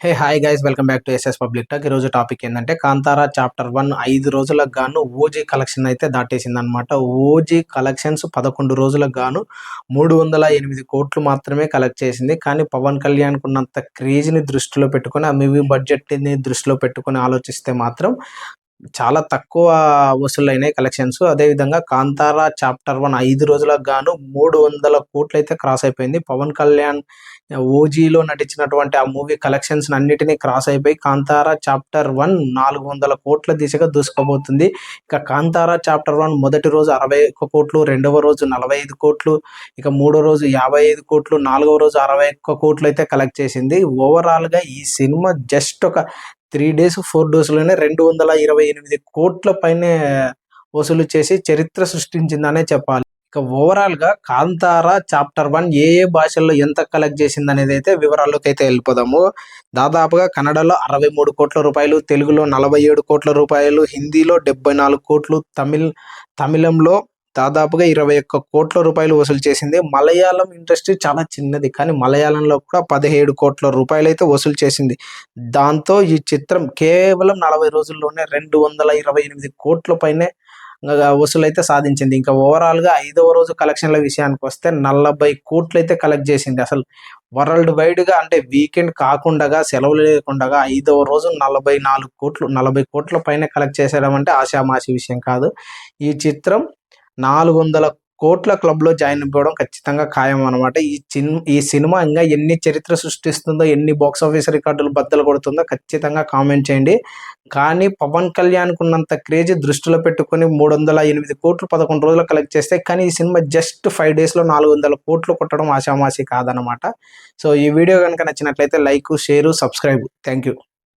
Hey hi guys welcome back to SS public talk ఈరోజు topic ఏంటంటే Kantara chapter one ఐదు రోజులకు గాను ఓజీ కలెక్షన్ అయితే దాటేసింది అనమాట ఓజీ కలెక్షన్స్ పదకొండు రోజులకు గాను మూడు వందల ఎనిమిది కోట్లు మాత్రమే కలెక్ట్ చేసింది. కానీ పవన్ కళ్యాణ్ ఉన్నంత క్రేజ్ని దృష్టిలో పెట్టుకొని ఆ మూవీ బడ్జెట్ని దృష్టిలో పెట్టుకొని ఆలోచిస్తే మాత్రం చాలా తక్కువ వసూలైనాయి కలెక్షన్స్ అదేవిధంగా కాంతారా చాప్టర్ వన్ ఐదు రోజులకు గాను మూడు వందల కోట్లు అయితే క్రాస్ అయిపోయింది. పవన్ కళ్యాణ్ ఓజీలో నటించినటువంటి ఆ మూవీ కలెక్షన్స్ అన్నిటినీ క్రాస్ అయిపోయి కాంతారా చాప్టర్ వన్ నాలుగు వందల కోట్ల దిశగా దూసుకోబోతుంది ఇక కాంతారా చాప్టర్ వన్ మొదటి రోజు అరవై ఒక్క కోట్లు రెండవ రోజు నలభై ఐదు కోట్లు ఇక మూడో రోజు యాభై ఐదు కోట్లు నాలుగవ రోజు అరవై ఒక్క కోట్లు అయితే కలెక్ట్ చేసింది ఓవరాల్గా ఈ సినిమా జస్ట్ ఒక త్రీ డేస్ ఫోర్ డోసులోనే రెండు వందల ఇరవై ఎనిమిది కోట్ల పైనే వసూలు చేసి చరిత్ర సృష్టించిందనే చెప్పాలి. ఇక ఓవరాల్గా కాంతారా చాప్టర్ వన్ ఏ ఏ భాషల్లో ఎంత కలెక్ట్ చేసింది అనేది అయితే వివరాల్లోకి అయితే వెళ్ళిపోదాము. దాదాపుగా కన్నడలో అరవై మూడు కోట్ల రూపాయలు తెలుగులో నలభై ఏడు కోట్ల రూపాయలు హిందీలో డెబ్బై నాలుగు కోట్లు తమిళ్ తమిళంలో దాదాపుగా ఇరవై ఒక్క కోట్ల రూపాయలు వసూలు చేసింది. మలయాళం ఇండస్ట్రీ చాలా చిన్నది కానీ మలయాళంలో కూడా పదిహేడు కోట్ల రూపాయలు అయితే వసూలు చేసింది. దాంతో ఈ చిత్రం కేవలం నలభై రోజుల్లోనే రెండు వందల ఇరవై ఎనిమిది కోట్ల పైనే వసూలైతే సాధించింది. ఇంకా ఓవరాల్గా ఐదవ రోజు కలెక్షన్ల విషయానికి వస్తే నలభై కోట్లు అయితే కలెక్ట్ చేసింది. అసలు వరల్డ్ వైడ్గా అంటే వీకెండ్ కాకుండా సెలవులు లేకుండా ఐదవ రోజు నలభై నాలుగు కోట్లు నలభై కోట్ల పైన కలెక్ట్ చేసేయడం అంటే ఆశామాషి విషయం కాదు. ఈ చిత్రం నాలుగు వందల కోట్ల క్లబ్లో జాయిన్ అయిపోవడం ఖచ్చితంగా ఖాయం అనమాట ఈ చిన్ ఈ సినిమా ఇంకా ఎన్ని చరిత్ర సృష్టిస్తుందో ఎన్ని బాక్స్ ఆఫీస్ రికార్డులు బద్దలు కొడుతుందో ఖచ్చితంగా కామెంట్ చేయండి. కానీ పవన్ కళ్యాణ్కు ఉన్నంత క్రేజ్ దృష్టిలో పెట్టుకుని మూడు వందల ఎనిమిది కోట్లు పదకొండు రోజులు కలెక్ట్ చేస్తే కానీ ఈ సినిమా జస్ట్ ఫైవ్ డేస్లో నాలుగు వందల కోట్లు కొట్టడం ఆశామాషి కాదనమాట సో ఈ వీడియో కనుక నచ్చినట్లయితే like share subscribe. Thank you